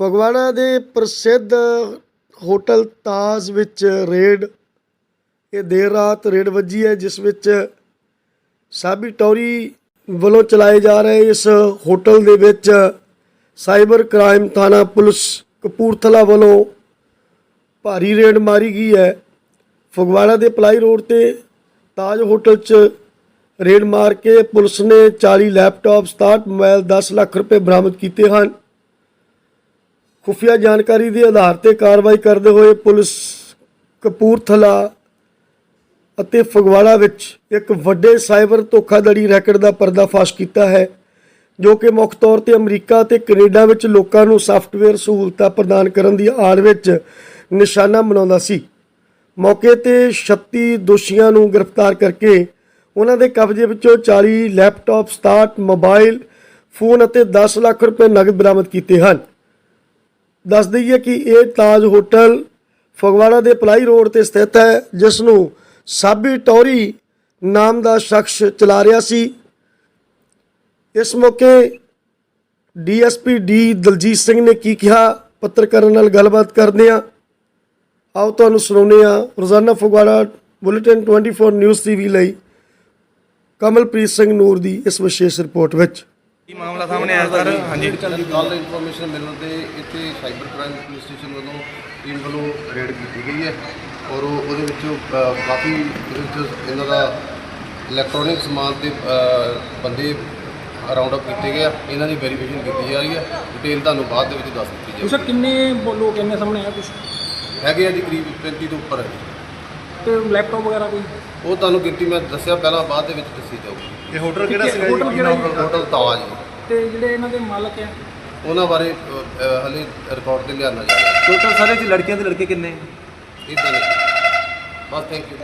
ਫਗਵਾੜਾ ਦੇ ਪ੍ਰਸਿੱਧ ਹੋਟਲ ਤਾਜ ਵਿੱਚ ਰੇਡ, ਇਹ ਦੇਰ ਰਾਤ ਰੇਡ ਵੱਜੀ ਹੈ, ਜਿਸ ਵਿੱਚ ਸਾਬੀ ਟੌਰੀ ਵੱਲੋਂ ਚਲਾਏ ਜਾ ਰਹੇ ਇਸ ਹੋਟਲ ਦੇ ਵਿੱਚ ਸਾਈਬਰ ਕ੍ਰਾਈਮ ਥਾਣਾ ਪੁਲਿਸ ਕਪੂਰਥਲਾ ਵੱਲੋਂ ਭਾਰੀ ਰੇਡ ਮਾਰੀ ਗਈ ਹੈ। ਫਗਵਾੜਾ ਦੇ ਪਲਾਈ ਰੋਡ ਤੇ ਤਾਜ ਹੋਟਲ 'ਚ ਰੇਡ ਮਾਰ ਕੇ ਪੁਲਿਸ ਨੇ 40 ਲੈਪਟਾਪ 67 ਮੋਬਾਈਲ 10 ਲੱਖ ਰੁਪਏ ਬਰਾਮਦ ਕੀਤੇ ਹਨ। ਖੁਫੀਆ ਜਾਣਕਾਰੀ ਦੇ ਆਧਾਰ ਤੇ ਕਾਰਵਾਈ ਕਰਦੇ ਹੋਏ ਪੁਲਿਸ ਕਪੂਰਥਲਾ ਅਤੇ ਫਗਵਾੜਾ ਵਿੱਚ ਇੱਕ ਵੱਡੇ ਸਾਈਬਰ ਧੋਖਾਧੜੀ ਰੈਕਟ ਦਾ ਪਰਦਾਫਾਸ਼ ਕੀਤਾ ਹੈ, ਜੋ ਕਿ ਮੁੱਖ ਤੌਰ ਤੇ ਅਮਰੀਕਾ ਤੇ ਕੈਨੇਡਾ ਵਿੱਚ ਲੋਕਾਂ ਨੂੰ ਸਾਫਟਵੇਅਰ ਸਹੂਲਤਾਂ ਪ੍ਰਦਾਨ ਕਰਨ ਦੀ ਆੜ ਵਿੱਚ ਨਿਸ਼ਾਨਾ ਬਣਾਉਂਦਾ ਸੀ। ਮੌਕੇ ਤੇ 36 ਦੋਸ਼ੀਆਂ ਨੂੰ ਗ੍ਰਿਫਤਾਰ ਕਰਕੇ ਉਹਨਾਂ ਦੇ ਕਬਜ਼ੇ ਵਿੱਚੋਂ 40 ਲੈਪਟਾਪ 67 ਮੋਬਾਈਲ, ਫੋਨ ਅਤੇ 10 ਲੱਖ ਰੁਪਏ ਨਗਦ ਬਰਾਮਦ ਕੀਤੇ ਹਨ। ਦੱਸ ਦਈਏ ਕਿ ਇਹ ਤਾਜ ਹੋਟਲ ਫਗਵਾੜਾ ਦੇ ਪਲਾਈ ਰੋਡ ਤੇ ਸਥਿਤ ਹੈ ਜਿਸ ਨੂੰ ਸਾਬੀ ਟੌਰੀ ਨਾਮ ਦਾ ਸ਼ਖਸ ਚਲਾ ਰਿਹਾ ਸੀ। ਇਸ ਮੌਕੇ ਡੀਐਸਪੀ ਡੀ ਦਲਜੀਤ ਸਿੰਘ ਨੇ ਕੀ ਕਿਹਾ, ਪੱਤਰਕਾਰਾਂ ਨਾਲ ਗੱਲਬਾਤ ਕਰਦੇ ਹਾਂ। ਆਓ ਤੁਹਾਨੂੰ ਸੁਣਾਉਂਦੇ ਹਾਂ ਰੋਜ਼ਾਨਾ ਫਗਵਾੜਾ ਬੁਲੇਟਿਨ 24 ਨਿਊਜ਼ ਟੀਵੀ ਲਈ ਕਮਲਪ੍ਰੀਤ ਸਿੰਘ ਨੂਰ ਦੀ ਇਸ ਵਿਸ਼ੇਸ਼ ਰਿਪੋਰਟ ਵਿੱਚ। ਕੀ ਮਾਮਲਾ ਸਾਹਮਣੇ ਆਇਆ ਸਰ? ਹਾਂਜੀ। ਕੱਲ ਇਨਫੋਰਮੇਸ਼ਨ ਮਿਲਣ ਤੇ ਇੱਥੇ ਸਾਈਬਰ ਕ੍ਰਾਈਮ ਪੁਲਿਸ ਸਟੇਸ਼ਨ ਵੱਲੋਂ ਟੀਮ ਵੱਲੋਂ ਰੇਡ ਕੀਤੀ ਗਈ ਹੈ ਔਰ ਉਹ- ਉਹਦੇ ਵਿੱਚ ਅ, ਕਾਫੀ ਉਹਦੇ ਵਿੱਚ ਇਹਨਾਂ ਦਾ ਇਲੈਕਟ੍ਰੋਨਿਕ ਸਮਾਨ ਤੇ ਅ, ਬੰਦੇ ਰਾਉਂਡ ਅਪ ਕੀਤੇ ਗਏ ਆ। ਇਹਨਾਂ ਦੀ ਵੈਰੀਫਿਕੇਸ਼ਨ ਕੀਤੀ ਜਾ ਰਹੀ ਹੈ। ਡਿਟੇਲ ਤੁਹਾਨੂੰ ਬਾਅਦ ਦੇ ਵਿੱਚ ਦੱਸ ਦਿੱਤੀ ਜਾਵੇਗੀ ਕਿੰਨੇ ਬੋ- ਲੋਕ ਇੰਨੇ ਸਾਹਮਣੇ ਆ ਕੁਝ ਹੈਗੇ ਆ ਜੀ ਕਰੀਬ 35 ਤੋਂ ਉੱਪਰ ਹੈ ਜੀ। ਤੇ ਲੈਪਟਾਪ ਵਗੈਰਾ ਕੋਈ? ਉਹ ਤੁਹਾਨੂੰ ਗਿਣਤੀ ਮੈਂ ਦੱਸਿਆ ਪਹਿਲਾਂ ਬਾਅਦ ਦੇ ਵਿੱਚ ਦੱਸੀ ਜਾਊਗੀ। ਇਹ ਹੋਟਲ ਕਿਹੜਾ ਠੀਕ ਹੈ, ਸੀਗਾ ਜੀ? ਹੋਟਲ ਕਿਹੜਾ ਜੀ? ਟੋਟਲ ਤਾਜ ਜੀ। ਤੇ ਜਿਹੜੇ ਇਹਨਾਂ ਦੇ ਮਾਲਕ ਆ? ਉਹਨਾਂ ਬਾਰੇ ਅ, ਅ, ਹਲੇ ਰਿਕਾਰਡ ਤੇ ਲਿਆਉਣਾ ਜਾ ਰਿਹਾ। ਟੋਟਲ ਸਾਰੇ ਜੀ ਲੜਕੀਆਂ ਤੇ ਲੜਕੇ ਕਿੰਨੇ? ਇਦਾਂ ਨਹੀਂ ਬਸ ਥੈਂਕ ਯੂ